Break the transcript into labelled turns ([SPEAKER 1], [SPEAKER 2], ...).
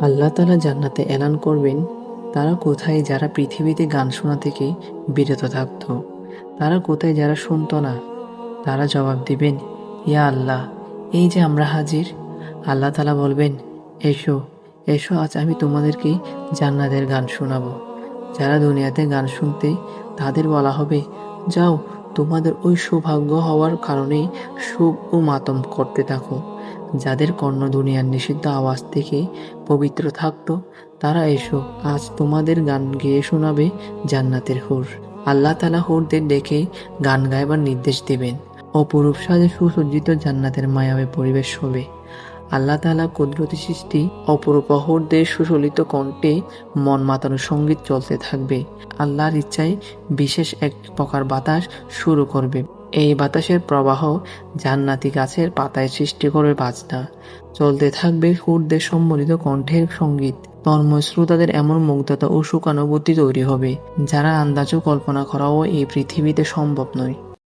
[SPEAKER 1] আল্লাহ তালা জান্নাতে এলান করবেন, তারা কোথায় যারা পৃথিবীতে গান শোনা থেকে বিরত থাকত? তারা কোথায় যারা শুনতো না? তারা জবাব দিবেন, ইয়া আল্লাহ, এই যে আমরা হাজির? আল্লাহ তালা বলবেন, এসো এসো, আজ আমি তোমাদেরকে জান্নাতের গান শোনাবো। যারা দুনিয়াতে গান শুনতে তাদের বলা হবে, যাও, তোমাদের ওই সৌভাগ্য হওয়ার কারণেই সুখ ও মাতম করতে থাকো। যাদের কর্ণ দুনিয়ার নিষিদ্ধ আওয়াজ থেকে পবিত্র থাকতো, তারা এসো, আজ তোমাদের গান গেয়ে শোনাবে জান্নাতের হুর। আল্লাহ তালা হুরদের ডেকে গান গাইবার নির্দেশ দিবেন। অপরূপ সাজে সুসজ্জিত জান্নাতের মায়াবে পরিবেশ হবে। আল্লাহ তালা কুদরতি সৃষ্টি, অপরূপ হুরদের সুশলিত কণ্ঠে মন মাতানো সংগীত চলতে থাকবে। আল্লাহর ইচ্ছায় বিশেষ এক প্রকার বাতাস শুরু করবে। এই বাতাসের প্রবাহ জান্নাতি গাছের পাতায় সৃষ্টি করবে বাজনা। চলতে থাকবে হুরদের সম্মিলিত কণ্ঠের সংগীত। তন্ময় শ্রোতাদের এমন মুগ্ধতা ও সুখানুভূতি তৈরি হবে, যারা আন্দাজও কল্পনা করাও এই পৃথিবীতে সম্ভব নয়।